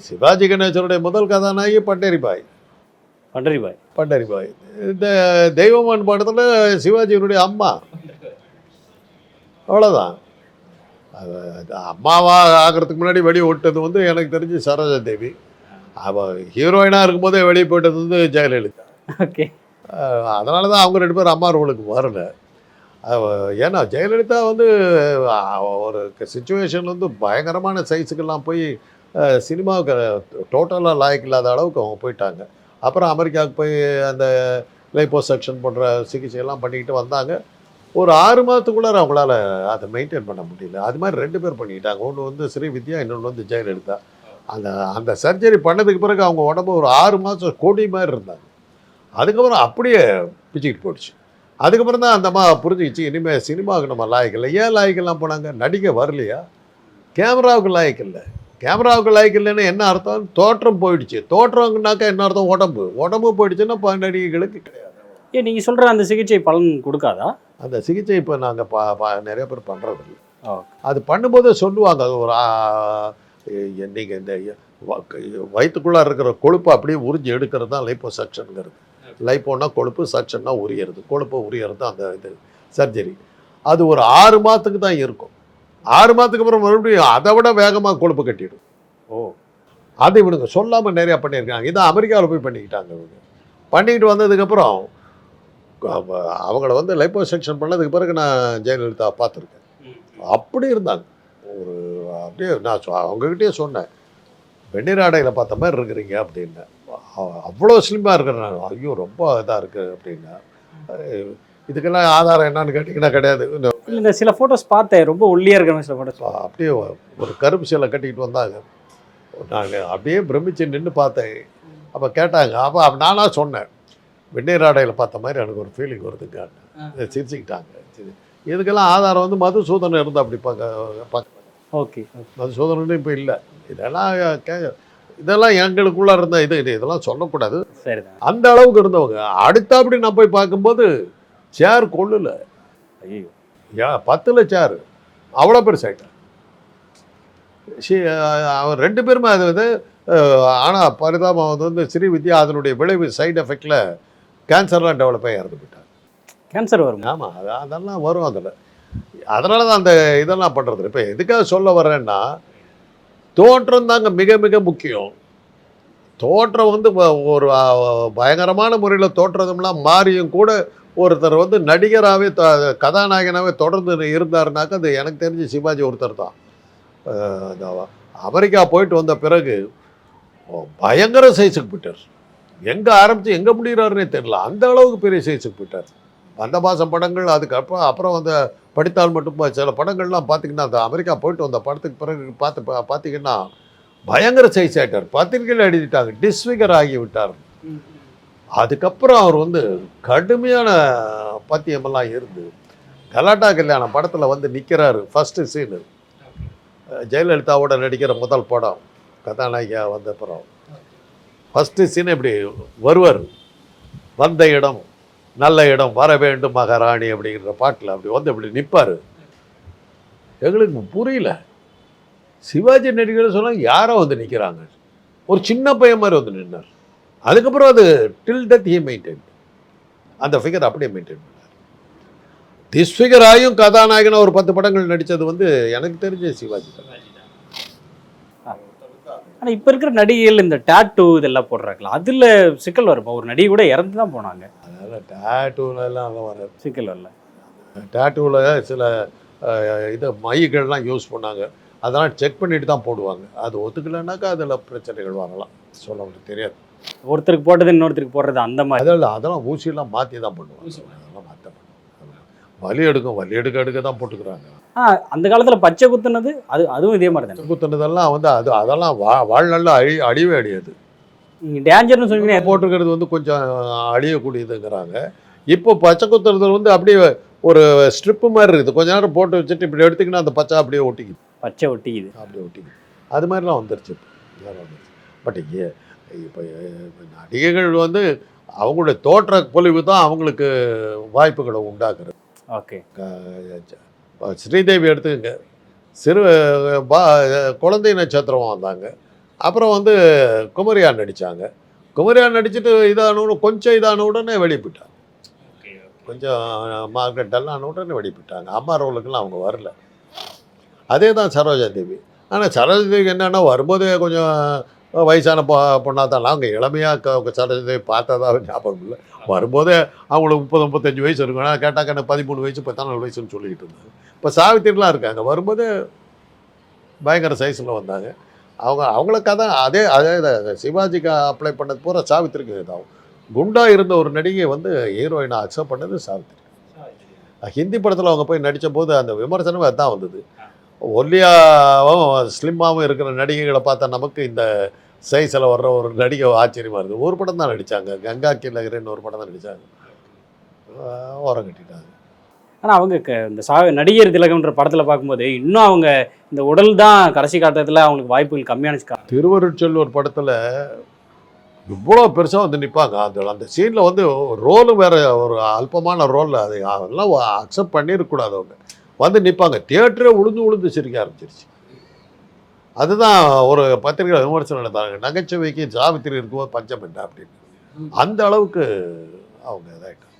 சிவாஜி கணேசனுடைய முதல் கதாநாயகி பண்டரிபாய் பண்டரிபாய் பண்டரிபாய் இந்த தெய்வமான் படத்தில் சிவாஜியினுடைய அம்மா அவ்வளோதான் அது அது அம்மாவா ஆகிறதுக்கு முன்னாடி வெளியே விட்டது வந்து எனக்கு தெரிஞ்சு சரோஜா தேவி அவள் ஹீரோயினாக இருக்கும்போதே வெளியே போயிட்டது வந்து ஜெயலலிதா ஓகே அதனால தான் அவங்க ரெண்டு பேரும் அம்மா ரோலுக்கு வரல ஏன்னா ஜெயலலிதா வந்து ஒரு சுச்சுவேஷன் வந்து பயங்கரமான சைஸுக்கெல்லாம் போய் சினிமாவுக்கு டோட்டலாக லாயக் இல்லாத அளவுக்கு அவங்க போயிட்டாங்க. அப்புறம் அமெரிக்காவுக்கு போய் அந்த லைப்போ செக்ஷன் போன்ற சிகிச்சையெல்லாம் பண்ணிக்கிட்டு வந்தாங்க. ஒரு ஆறு மாதத்துக்குள்ளே அவங்களால அதை மெயின்டைன் பண்ண முடியல. அது மாதிரி ரெண்டு பேர் பண்ணிக்கிட்டாங்க. ஒன்று வந்து ஸ்ரீ வித்யா இன்னொன்று வந்து ஜெயலலிதா. அந்த அந்த சர்ஜரி பண்ணதுக்கு பிறகு அவங்க உடம்பு ஒரு ஆறு மாதம் கொடி மாதிரி இருந்தாங்க. அதுக்கப்புறம் அப்படியே பிச்சுக்கிட்டு போயிடுச்சு. அதுக்கப்புறம் தான் அந்த அம்மா புரிஞ்சுக்கிச்சு இனிமேல் சினிமாவுக்கு நம்ம லாயக்கு இல்லை. ஏன் லாயக்கெல்லாம் போனாங்க? நடிக்க வரலையா? கேமராவுக்கு லாயக்கு இல்லை. கேமராவுக்கு லாயக்கு இல்லைன்னு என்ன அர்த்தம்? தோற்றம் போயிடுச்சு. தோற்றம்னாக்கா என்ன அர்த்தம்? உடம்பு. உடம்பு போயிடுச்சுன்னா இப்போ நடிகைகளுக்கு கிடையாது. ஏன் நீங்கள் சொல்கிற அந்த சிகிச்சை பலன் கொடுக்காதா? அந்த சிகிச்சை இப்போ நாங்கள் பா பா நிறைய பேர் பண்ணுறதில்ல அது பண்ணும்போது சொல்லுவாங்க. அது ஒரு நீங்கள் இந்த வ- வயித்துக்குள்ளே இருக்கிற கொழுப்பு அப்படியே உறிஞ்சி எடுக்கிறது தான் லைப்போ சக்ஷனுங்கிறது லைப்போனா கொழுப்பு சக்ஷன்னா உரியறது. கொழுப்பு உரியறது தான் அந்த இது சர்ஜரி. அது ஒரு ஆறு மாதத்துக்கு தான் இருக்கும். ஆறு மாதத்துக்கு அப்புறம் மறுபடியும் அதை விட வேகமாக கொழுப்பு கட்டிடும். ஓ. அது இவனுங்க சொல்லாமல் நிறையா பண்ணியிருக்காங்க. இதை அமெரிக்காவில் போய் பண்ணிக்கிட்டாங்க இவங்க. பண்ணிக்கிட்டு வந்ததுக்கப்புறம் அவ- அவங்கள வந்து லைப்போ செக்ஷன் பண்ணதுக்கு பிறகு நான் ஜெயலலிதா பார்த்துருக்கேன். அப்படி இருந்தாங்க. ஒரு அப்படியே நான் அவங்ககிட்டயே சொன்னேன். வெந்நீர் ஆடையில் பார்த்த மாதிரி இருக்கிறீங்க அப்படின்னேன் அவ- அவ்வளோ ஸ்லிம்மாக இருக்கிறேன் நான் ஐயோ ரொம்ப இதாக இருக்குது அப்படின்னா. இதுக்கெல்லாம் ஆதாரம் என்னன்னு கேட்டிங்கன்னா கிடையாது. இந்த இல்லை இந்த சில ஃபோட்டோஸ் பார்த்தேன். ரொம்ப ஒல்லியாக இருக்கிற சில ஃபோட்டோஸ் அப்படியே ஒரு கருப்பு சேலை கட்டிக்கிட்டு வந்தாங்க. நான் அப்படியே பிரமிச்சு நின்று பார்த்தேன். அப்போ கேட்டாங்க அப்போ நானாக சொன்னேன். வெந்நீர் ஆடையில் பார்த்த மாதிரி எனக்கு ஒரு ஃபீலிங் வருதுங்க சிரிச்சுக்கிட்டாங்க. சரி. இதுக்கெல்லாம் ஆதாரம் வந்து மதுசூதனம் இருந்து அப்படி பார்க்க பார்க்க ஓகே மதுசூதனன்னு இப்போ இல்லை. இதெல்லாம் கே இதெல்லாம் எங்களுக்குள்ளே இருந்த இது இது இதெல்லாம் சொல்லக்கூடாது. சரிதான். அந்த அளவுக்கு இருந்தவங்க. அடுத்த அப்படி நான் போய் பார்க்கும்போது சேர் கொள்ளல. ஐயோ யா பத்தில் சேர் அவ்வளோ பெருசாயிட்டான் ஷி அவன் ரெண்டு பேருமே அது வந்து ஆனால் பரிதாபம் வந்து ஸ்ரீ வித்யா அதனுடைய விளைவு சைடு எஃபெக்டில் கேன்சர்லாம் டெவலப் ஆகி இறந்து போயிட்டாங்க கேன்சர் வருமா? ஆமாம் அது அதெல்லாம் வரும் அதில். அதனால தான் அந்த இதெல்லாம் பண்ணுறது இப்போ எதுக்காக சொல்ல வர்றேன்னா தோற்றம் தாங்க மிக மிக முக்கியம். தோற்றம் வந்து ஒரு பயங்கரமான முறையில் தோற்றம்லாம் மாறியும் கூட ஒருத்தர் வந்து நடிகராகவே கதாநாயகனாகவே தொடர்ந்து இருந்தாருனாக்கா அது எனக்கு தெரிஞ்சு சிவாஜி ஒருத்தர் தான். அமெரிக்கா போயிட்டு வந்த பிறகு பயங்கர சைஸுக்கு போயிட்டார். எங்கே ஆரம்பித்து எங்கே முடிகிறாருன்னே தெரியல. அந்த அளவுக்கு பெரிய சைஸுக்கு போயிட்டார். வந்தபாசம் படங்கள் அதுக்கப்புறம் அப்புறம் அந்த படித்தால் மட்டும் சில படங்கள்லாம் பார்த்தீங்கன்னா அந்த அமெரிக்கா போயிட்டு வந்த படத்துக்கு பிறகு பார்த்து பார்த்தீங்கன்னா பயங்கர சைஸ் ஆகிட்டார் பத்திரிகையில் எழுதிட்டாங்க. டிஸ்ஃபிகர் ஆகி விட்டார். அதுக்கப்புறம் அவர் வந்து கடுமையான பத்தியமெல்லாம் இருந்து கலாட்டா கல்யாணம் படத்தில் வந்து நிற்கிறாரு ஃபஸ்ட்டு சீனு ஜெயலலிதாவோட நடிக்கிற முதல் படம் கதாநாயகியாக வந்த படம் ஃபஸ்ட்டு சீன் இப்படி வருவார். வந்த இடம் நல்ல இடம் வர வேண்டும் மகாராணி அப்படிங்கிற பாட்டில் அப்படி வந்து இப்படி நிற்பார் எங்களுக்கு புரியல. சிவாஜி நடிகர் சொன்னால் யாரோ வந்து நிற்கிறாங்க ஒரு சின்ன பையன் மாதிரி வந்து நின்னார். அதுக்கப்புறம் அது டில் டெத் ஹி மெயின்டைன் அந்த ஃபிகர் அப்படியே மெயின்டைன் பண்ணார். டிஸ்ஃபிகர் ஆகியும் கதாநாயகனா ஒரு பத்து படங்கள் நடித்தது வந்து எனக்கு தெரிஞ்ச சிவாஜி தான். ஆனால் இப்போ இருக்கிற நடிகைகள் இந்த டேட்டூ இதெல்லாம் போடுறாங்களா? அதில் சிக்கல் வருமா? ஒரு நடிகை கூட இறந்து தான் போனாங்க. அதனால் டேட்டூலெல்லாம் அங்கே வராது. சிக்கல் வரல. டேட்டூவில் சில இது மைகள்லாம் யூஸ் பண்ணாங்க. அதெல்லாம் செக் பண்ணிட்டு தான் போடுவாங்க. அது ஒத்துக்கலைன்னாக்கா அதில் பிரச்சனைகள் வரலாம். சொல்ல முடியாது தெரியாது. ஒருத்தருக்கு போட்டது இன்னொருத்தருக்கு போடுறது அந்த மாதிரி. அதெல்லாம் அதெல்லாம் ஊசியெல்லாம் மாற்றி தான் பண்ணுவாங்க. அதெல்லாம் மாற்ற வலி எடுக்கும் வலி எடுக்க எடுக்க தான் போட்டுக்கிறாங்க. ஆ அந்த காலத்தில் பச்சை குத்துனது அது அதுவும் இதே மாதிரி தானே குத்துனதெல்லாம் வந்து அது அதெல்லாம் வா வாழ்நாளில் அழி அழிவே அழியாது. டேஞ்சர்னு சொன்னீங்கன்னா போட்டிருக்கிறது வந்து கொஞ்சம் அழியக்கூடியதுங்கிறாங்க. இப்போ பச்சை குத்துறது வந்து அப்படியே ஒரு ஸ்ட்ரிப்பு மாதிரி இருக்குது. கொஞ்ச நேரம் போட்டு வச்சுட்டு இப்படி எடுத்திங்கன்னா அந்த பச்சை அப்படியே ஒட்டிக்குது. பச்சை ஒட்டிக்குது. அப்படியே ஒட்டிக்குது. அது மாதிரிலாம் வந்துருச்சு பட் இப்போ நடிகைகள் வந்து அவங்களுடைய தோற்ற பொலிவு தான் அவங்களுக்கு வாய்ப்புகளை உண்டாக்குறது. ஓகே. ஸ்ரீதேவி எடுத்துக்கங்க. சிறு பா குழந்தை நட்சத்திரம் வந்தாங்க. அப்புறம் வந்து குமரியான் நடித்தாங்க குமரியான் நடிச்சுட்டு இதான கொஞ்சம் இதான உடனே வெளியே போயிட்டாங்க கொஞ்சம் மார்க்கெட் எல்லாம் ஆன உடனே வெளியே போயிட்டாங்க அம்மா ரோலுக்கெல்லாம் அவங்க வரல. அதே தான் சரோஜா தேவி. ஆனால் சரோஜா தேவி என்னென்னா வரும்போதே கொஞ்சம் வயசான பொ பொண்ணாக தான் அவங்க இளமையாக சரோஜா தேவி பார்த்ததா ஞாபகம் இல்லை. வரும்போதே அவங்களுக்கு முப்பது முப்பத்தஞ்சு வயசு இருக்கும். ஆனால் கேட்டாக்க எனக்கு பதிமூணு வயசு பதினாலு வயசுன்னு சொல்லிக்கிட்டு இருந்தாங்க. இப்போ சாவித்திரிலாம் இருக்காங்க. வரும்போதே பயங்கர சைஸில் வந்தாங்க. அவங்க அவங்கள கதை அதே அதே தான். சிவாஜிக்கு அப்ளை பண்ணது பூரா சாவித்திரிக்கு இதாகும். குண்டா இருந்த ஒரு நடிகை வந்து ஹீரோயினை அக்செப்ட் பண்ணது சாவித்திரி. ஹிந்தி படத்தில் அவங்க போய் நடித்த போது அந்த விமர்சனமே அதுதான் வந்தது. ஒல்லியாவும் ஸ்லிம்மாவும் இருக்கிற நடிகைகளை பார்த்தா நமக்கு இந்த சைஸில் வர்ற ஒரு நடிகை ஆச்சரியமாக இருக்குது. ஒரு படம் தான் நடித்தாங்க கங்கா கில்லகரன் ஒரு படம் தான் நடித்தாங்க ஓரம் கட்டிட்டாங்க. ஆனால் அவங்க க- இந்த சா நடிகர் திலகம்ன்ற படத்தில் பார்க்கும்போது இன்னும் அவங்க இந்த உடல் தான் கடைசி காலத்தில் அவங்களுக்கு வாய்ப்புகள் கம்மியானுச்சு கா- திருவருட்செல்வர் படத்தில் இவ்வளோ பெருசாக வந்து நிற்பாங்க அந்த அந்த சீனில் வந்து ரோலும் வேற ஒரு அல்பமான ரோல் அது அதெல்லாம் அக்செப்ட் பண்ணிடக்கூடாது அவங்க. வந்து நிற்பாங்க தியேட்டரே உளுந்து உளுந்து சிரிக்க ஆரம்பிச்சிருச்சு. அதுதான் ஒரு பத்திரிகை விமர்சனம் நடத்தாங்க நகைச்சுவைக்கு சாவித்திரி இருக்கும்போது பஞ்சம் என்ன அப்படின்னு. அந்த அளவுக்கு அவங்க இதாகிட்டாங்க